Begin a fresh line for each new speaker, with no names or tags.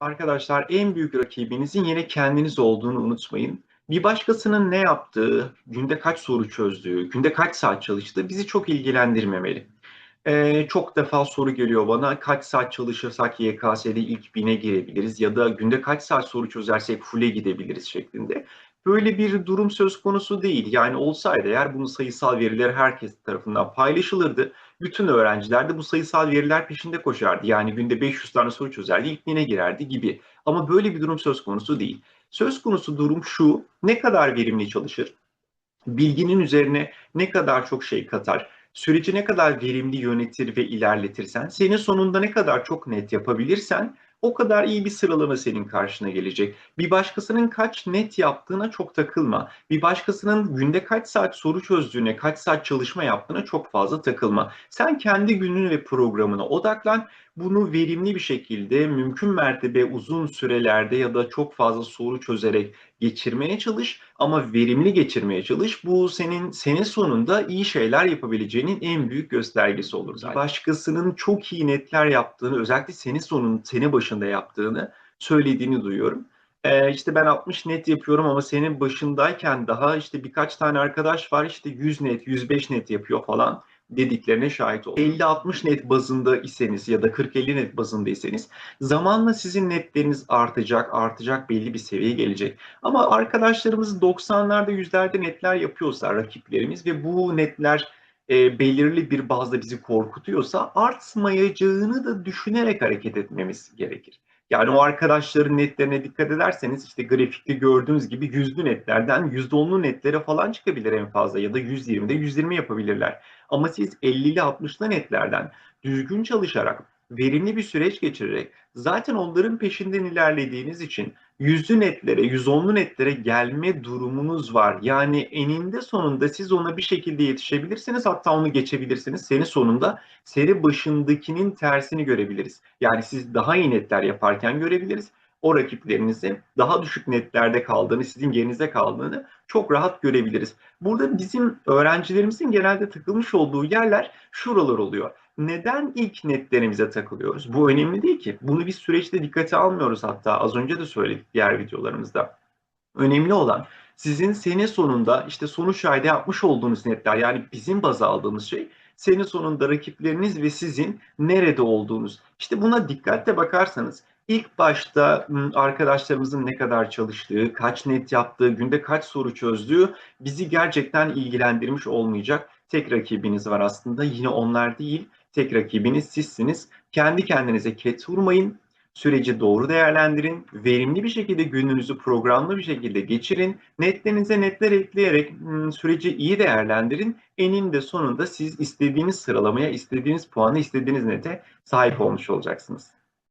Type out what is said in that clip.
Arkadaşlar en büyük rakibinizin yine kendiniz olduğunu unutmayın. Bir başkasının ne yaptığı, günde kaç soru çözdüğü, günde kaç saat çalıştığı bizi çok ilgilendirmemeli. Ee, çok defa soru geliyor bana kaç saat çalışırsak YKS'de ilk bine girebiliriz ya da günde kaç saat soru çözersek full'e gidebiliriz şeklinde. Böyle bir durum söz konusu değil. Yani olsaydı eğer bunun sayısal verileri herkes tarafından paylaşılırdı. Bütün öğrenciler de bu sayısal veriler peşinde koşardı. Yani günde 500 tane soru çözerdi, ilk bine girerdi gibi. Ama böyle bir durum söz konusu değil. Söz konusu durum şu, ne kadar verimli çalışır, bilginin üzerine ne kadar çok şey katar, süreci ne kadar verimli yönetir ve ilerletirsen, senin sonunda ne kadar çok net yapabilirsen o kadar iyi bir sıralama senin karşına gelecek. Bir başkasının kaç net yaptığına çok takılma. Bir başkasının günde kaç saat soru çözdüğüne, kaç saat çalışma yaptığına çok fazla takılma. Sen kendi günün ve programına odaklan. Bunu verimli bir şekilde mümkün mertebe uzun sürelerde ya da çok fazla soru çözerek geçirmeye çalış ama verimli geçirmeye çalış. Bu senin senin sonunda iyi şeyler yapabileceğinin en büyük göstergesi olur zaten. Başkasının çok iyi netler yaptığını, özellikle senin sonun, seni başında yaptığını söylediğini duyuyorum. Ee, işte ben 60 net yapıyorum ama senin başındayken daha işte birkaç tane arkadaş var işte 100 net, 105 net yapıyor falan dediklerine şahit oldum. 50-60 net bazında iseniz ya da 40-50 net bazında iseniz zamanla sizin netleriniz artacak, artacak belli bir seviyeye gelecek. Ama arkadaşlarımız 90'larda yüzlerde netler yapıyorsa rakiplerimiz ve bu netler e, belirli bir bazda bizi korkutuyorsa artmayacağını da düşünerek hareket etmemiz gerekir. Yani o arkadaşların netlerine dikkat ederseniz işte grafikte gördüğünüz gibi yüzlü netlerden yüzde onlu netlere falan çıkabilir en fazla ya da 120'de 120 yapabilirler. Ama siz 50'li 60'lı netlerden düzgün çalışarak, verimli bir süreç geçirerek zaten onların peşinden ilerlediğiniz için yüzlü netlere, yüz onlu netlere gelme durumunuz var. Yani eninde sonunda siz ona bir şekilde yetişebilirsiniz hatta onu geçebilirsiniz. Seni sonunda seri başındakinin tersini görebiliriz. Yani siz daha iyi netler yaparken görebiliriz o rakiplerinizin daha düşük netlerde kaldığını, sizin yerinizde kaldığını çok rahat görebiliriz. Burada bizim öğrencilerimizin genelde takılmış olduğu yerler şuralar oluyor. Neden ilk netlerimize takılıyoruz? Bu önemli değil ki. Bunu bir süreçte dikkate almıyoruz hatta az önce de söyledik diğer videolarımızda. Önemli olan sizin sene sonunda işte sonuç ayda yapmış olduğunuz netler yani bizim baz aldığımız şey senin sonunda rakipleriniz ve sizin nerede olduğunuz. İşte buna dikkatle bakarsanız İlk başta arkadaşlarımızın ne kadar çalıştığı, kaç net yaptığı, günde kaç soru çözdüğü bizi gerçekten ilgilendirmiş olmayacak. Tek rakibiniz var aslında. Yine onlar değil. Tek rakibiniz sizsiniz. Kendi kendinize ket vurmayın. Süreci doğru değerlendirin. Verimli bir şekilde gününüzü programlı bir şekilde geçirin. Netlerinize netler ekleyerek süreci iyi değerlendirin. Eninde sonunda siz istediğiniz sıralamaya, istediğiniz puanı, istediğiniz nete sahip olmuş olacaksınız.